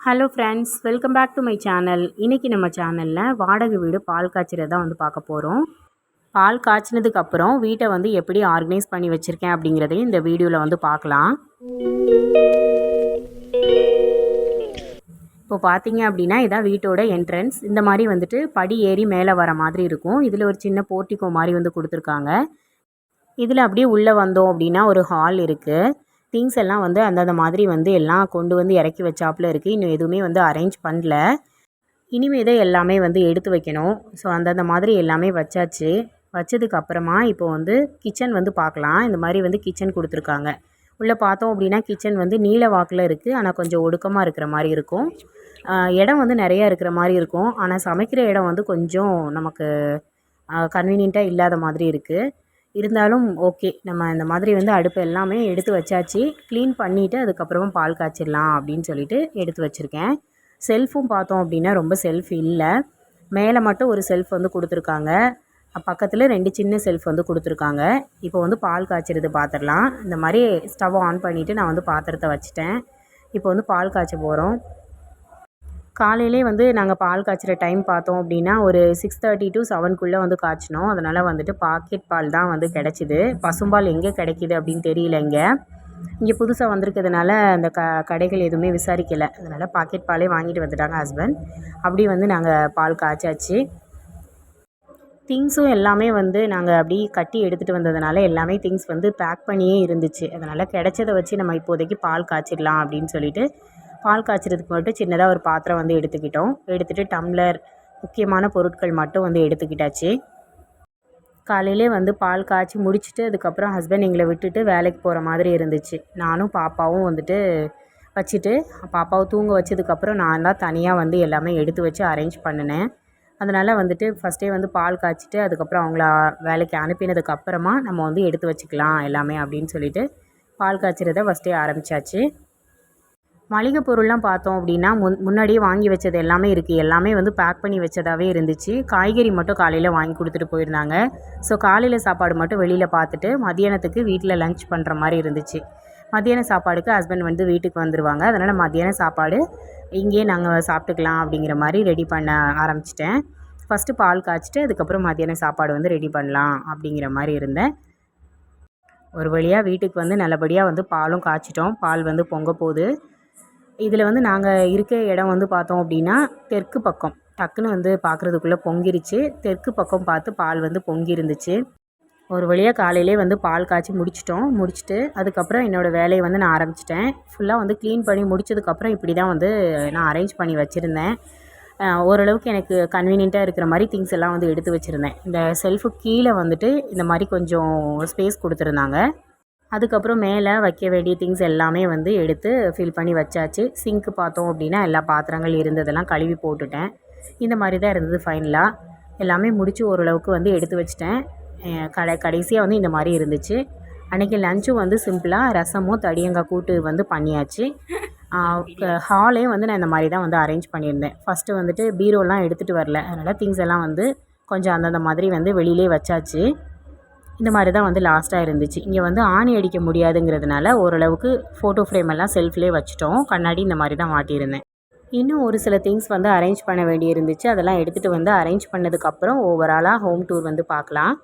Hello friends welcome back to my channel இன்றைக்கி நம்ம சேனலில் வாடகை வீடு பால் காய்ச்சறதை தான் வந்து பார்க்க போகிறோம் பால் காய்ச்சினதுக்கப்புறம் வீட்டை வந்து எப்படி ஆர்கனைஸ் பண்ணி வச்சுருக்கேன் அப்படிங்கிறதையும் இந்த வீடியோவில் வந்து பார்க்கலாம். இப்போ பார்த்தீங்க அப்படின்னா இதான் வீட்டோட என்ட்ரன்ஸ் இந்த மாதிரி வந்துட்டு படி ஏறி மேலே வர மாதிரி இருக்கும். இதில் ஒரு சின்ன போர்ட்டிக்கோ மாதிரி வந்து கொடுத்துருக்காங்க. இதில் அப்படியே உள்ளே வந்தோம் அப்படின்னா ஒரு ஹால் இருக்குது திங்ஸ் எல்லாம் வந்து அந்தந்த மாதிரி வந்து எல்லாம் கொண்டு வந்து இறக்கி வச்சாப்புல இருக்குது இன்னும் எதுவுமே வந்து அரேஞ்ச் பண்ணல. இனிமே தான் எல்லாமே வந்து எடுத்து வைக்கணும். ஸோ அந்தந்த மாதிரி எல்லாமே வச்சாச்சு. வச்சதுக்கு அப்புறமா இப்போ வந்து கிச்சன் வந்து பார்க்கலாம். இந்த மாதிரி வந்து கிச்சன் கொடுத்துருக்காங்க. உள்ளே பார்த்தோம் அப்படின்னா கிச்சன் வந்து நீல வாக்கில் இருக்குது ஆனால் கொஞ்சம் ஒடுக்கமாக இருக்கிற மாதிரி இருக்கும். இடம் வந்து நிறையா இருக்கிற மாதிரி இருக்கும். ஆனால் சமைக்கிற இடம் வந்து கொஞ்சம் நமக்கு கன்வீனியண்ட்டாக இல்லாத மாதிரி இருக்குது இருந்தாலும் ஓகே நம்ம இந்த மாதிரி வந்து அடுப்பு எல்லாமே எடுத்து வச்சாச்சு. க்ளீன் பண்ணிவிட்டு அதுக்கப்புறமா பால் காய்ச்சிடலாம் அப்படின்னு சொல்லிட்டு எடுத்து வச்சுருக்கேன். செல்ஃபும் பார்த்தோம் அப்படின்னா ரொம்ப செல்ஃப் இல்லை. மேலே மட்டும் ஒரு செல்ஃப் வந்து கொடுத்துருக்காங்க. பக்கத்தில் ரெண்டு சின்ன செல்ஃப் வந்து கொடுத்துருக்காங்க. இப்போ வந்து பால் காய்ச்சிறது பார்த்துடலாம் இந்த மாதிரி ஸ்டவ் ஆன் பண்ணிவிட்டு நான் வந்து பாத்திரத்தை வச்சுட்டேன். இப்போ வந்து பால் காய்ச்ச போகிறோம் காலையிலே வந்து நாங்கள் பால் காய்ச்சிற டைம் பார்த்தோம் அப்படின்னா ஒரு சிக்ஸ் தேர்ட்டி டு செவன்குள்ளே வந்து காய்ச்சினோம். அதனால் வந்துட்டு பாக்கெட் பால் தான் வந்து கிடச்சிது. பசும்பால் எங்கே கிடைக்கிது அப்படின்னு தெரியல இங்கே. இங்கே புதுசாக வந்திருக்கிறதுனால அந்த க கடைகள் எதுவுமே விசாரிக்கலை. அதனால் பாக்கெட் பாலே வாங்கிட்டு வந்துட்டாங்க ஹஸ்பண்ட் அப்படி வந்து நாங்கள் பால் காய்ச்சாச்சு. திங்ஸும் எல்லாமே வந்து நாங்கள் அப்படி கட்டி எடுத்துகிட்டு வந்ததுனால எல்லாமே திங்ஸ் வந்து பேக் பண்ணியே இருந்துச்சு. அதனால் கிடைச்சதை வச்சு நம்ம இப்போதைக்கு பால் காய்ச்சிடலாம் அப்படின்னு சொல்லிட்டு பால் காய்ச்சறதுக்கு மட்டும் சின்னதாக ஒரு பாத்திரம் வந்து எடுத்துக்கிட்டோம். எடுத்துகிட்டு டம்ளர் முக்கியமான பொருட்கள் மட்டும் வந்து எடுத்துக்கிட்டாச்சு. காலையிலே வந்து பால் காய்ச்சி முடிச்சுட்டு அதுக்கப்புறம் ஹஸ்பண்ட் எங்களை விட்டுட்டு வேலைக்கு போகிற மாதிரி இருந்துச்சு. நானும் பாப்பாவும் வந்துட்டு வச்சுட்டு பாப்பாவை தூங்க வச்சதுக்கப்புறம் நான் தான் தனியாக வந்து எல்லாமே எடுத்து வச்சு அரேஞ்ச் பண்ணினேன். அதனால் வந்துட்டு ஃபஸ்ட்டே வந்து பால் காய்ச்சிட்டு அதுக்கப்புறம் அவங்கள வேலைக்கு அனுப்பினதுக்கப்புறமா நம்ம வந்து எடுத்து வச்சுக்கலாம் எல்லாமே அப்படின்னு சொல்லிட்டு பால் காய்ச்சிறத ஃபஸ்ட்டே ஆரம்பித்தாச்சு மளிகை பொருள்லாம் பார்த்தோம் அப்படின்னா முன் முன்னாடியே வாங்கி வச்சது எல்லாமே இருக்குது எல்லாமே வந்து பேக் பண்ணி வச்சதாகவே இருந்துச்சு. காய்கறி மட்டும் காலையில் வாங்கி கொடுத்துட்டு போயிருந்தாங்க. ஸோ காலையில் சாப்பாடு மட்டும் வெளியில் பார்த்துட்டு மதியானத்துக்கு வீட்டில் லஞ்ச் பண்ணுற மாதிரி இருந்துச்சு. மத்தியான சாப்பாடுக்கு ஹஸ்பண்ட் வந்து வீட்டுக்கு வந்துடுவாங்க அதனால் மத்தியான சாப்பாடு இங்கேயே நாங்கள் சாப்பிட்டுக்கலாம் அப்படிங்கிற மாதிரி ரெடி பண்ண ஆரம்பிச்சிட்டேன். ஃபஸ்ட்டு பால் காய்ச்சிட்டு அதுக்கப்புறம் மத்தியான சாப்பாடு வந்து ரெடி பண்ணலாம் அப்படிங்கிற மாதிரி இருந்தேன். ஒரு வழியாக வீட்டுக்கு வந்து நல்லபடியாக வந்து பாலும் காய்ச்சிட்டோம். பால் வந்து பொங்க போகுது. இதில் வந்து நாங்கள் இருக்க இடம் வந்து பார்த்தோம் அப்படின்னா தெற்கு பக்கம். டக்குன்னு வந்து பார்க்குறதுக்குள்ளே பொங்கிருச்சு. தெற்கு பக்கம் பார்த்து பால் வந்து பொங்கி இருந்துச்சு ஒரு வழியாக காலையிலே வந்து பால் காய்ச்சி முடிச்சிட்டோம். முடிச்சுட்டு அதுக்கப்புறம் என்னோடய வேலையை வந்து நான் ஆரம்பிச்சிட்டேன். ஃபுல்லாக வந்து க்ளீன் பண்ணி முடிச்சதுக்கப்புறம் இப்படி தான் வந்து நான் அரேஞ்ச் பண்ணி வச்சுருந்தேன். ஓரளவுக்கு எனக்கு கன்வீனியண்ட்டாக இருக்கிற மாதிரி திங்ஸ் எல்லாம் வந்து எடுத்து வச்சுருந்தேன். இந்த செல்ஃபு கீழே வந்துட்டு இந்த மாதிரி கொஞ்சம் ஸ்பேஸ் கொடுத்துருந்தாங்க. அதுக்கப்புறம் மேலே வைக்க வேண்டிய திங்ஸ் எல்லாமே வந்து எடுத்து ஃபில் பண்ணி வச்சாச்சு. சிங்க்கு பார்த்தோம் அப்படின்னா எல்லா பாத்திரங்கள் இருந்ததெல்லாம் கழுவி போட்டுட்டேன். இந்த மாதிரி தான் இருந்தது ஃபைனலாக எல்லாமே முடித்து ஓரளவுக்கு வந்து எடுத்து வச்சிட்டேன். கடை கடைசியாக வந்து இந்த மாதிரி இருந்துச்சு. அன்றைக்கி லஞ்சும் வந்து சிம்பிளாக ரசமும் தடியங்காய் கூட்டு வந்து பண்ணியாச்சு. ஹாலே வந்து நான் இந்த மாதிரி தான் வந்து அரேஞ்ச் பண்ணியிருந்தேன். ஃபஸ்ட்டு வந்துட்டு பீரோலாம் எடுத்துகிட்டு வரல. அதனால் திங்ஸ் எல்லாம் வந்து கொஞ்சம் அந்தந்த மாதிரி வந்து வெளியிலே வச்சாச்சு. இந்த மாதிரி தான் வந்து லாஸ்ட்டாக இருந்துச்சு. இங்கே வந்து ஆணி அடிக்க முடியாதுங்கிறதுனால ஓரளவுக்கு ஃபோட்டோ ஃப்ரேம் எல்லாம் செல்ஃப்லேயே வச்சுட்டோம். கண்ணாடி இந்த மாதிரி தான் மாட்டியிருந்தேன். இன்னும் ஒரு சில திங்ஸ் வந்து அரேஞ்ச் பண்ண வேண்டி இருந்துச்சு. அதெல்லாம் எடுத்துகிட்டு வந்து அரேஞ்ச் பண்ணதுக்கப்புறம் ஓவராலாக ஹோம் டூர் வந்து பார்க்கலாம்.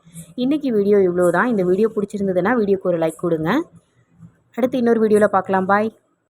இன்றைக்கி வீடியோ இவ்வளோ தான் இந்த வீடியோ பிடிச்சிருந்ததுன்னா வீடியோக்கு ஒரு லைக் கொடுங்க. அடுத்து இன்னொரு வீடியோவில் பார்க்கலாம். பாய்